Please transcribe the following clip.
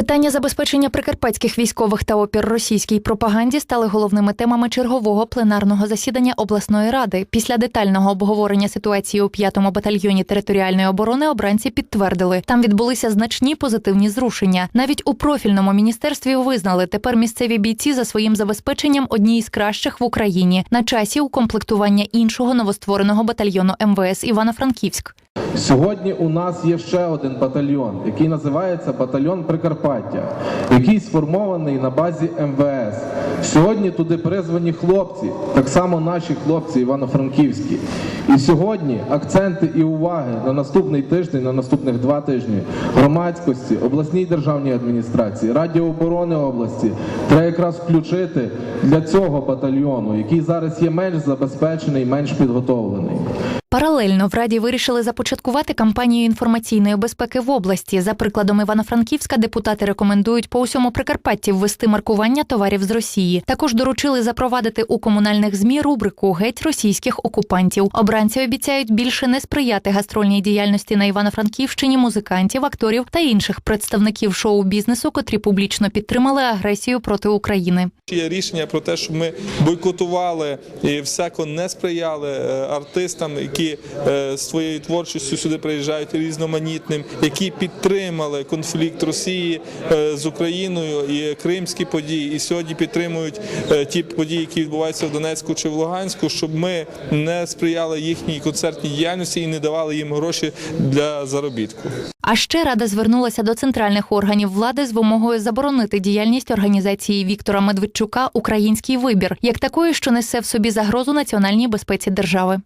Питання забезпечення прикарпатських військових та опір російській пропаганді стали головними темами чергового пленарного засідання обласної ради. Після детального обговорення ситуації у 5-му батальйоні територіальної оборони обранці підтвердили, там відбулися значні позитивні зрушення. Навіть у профільному міністерстві визнали, тепер місцеві бійці за своїм забезпеченням одні із кращих в Україні на часі укомплектування іншого новоствореного батальйону МВС Івано-Франківськ. Сьогодні у нас є ще один батальйон, який називається батальйон Прикарпаття, який сформований на базі МВС. Сьогодні туди призвані хлопці, так само наші хлопці івано-франківські. І сьогодні акценти і уваги на наступний тиждень, на наступних два тижні громадськості, обласній державній адміністрації, Раді оборони області треба якраз включити для цього батальйону, який зараз є менш забезпечений, менш підготовлений. Паралельно в раді вирішили започаткувати кампанію інформаційної безпеки в області. За прикладом Івано-Франківська депутати рекомендують по усьому Прикарпатті ввести маркування товарів з Росії. Також доручили запровадити у комунальних змі рубрику Геть російських окупантів. Обранці обіцяють більше не сприяти гастрольній діяльності на Івано-Франківщині музикантів, акторів та інших представників шоу-бізнесу, котрі публічно підтримали агресію проти України. Є рішення про те, щоб ми бойкотували і всяко не сприяли е, артистам, які е, своєю творчістю сюди приїжджають різноманітним, які підтримали конфлікт Росії е, з Україною і кримські події, і сьогодні підтримують е, ті події, які відбуваються в Донецьку чи в Луганську, щоб ми не сприяли їхній концертній діяльності і не давали їм гроші для заробітку. А ще рада звернулася до центральних органів влади з вимогою заборонити діяльність організації Віктора Медведчука Український вибір як такої, що несе в собі загрозу національній безпеці держави.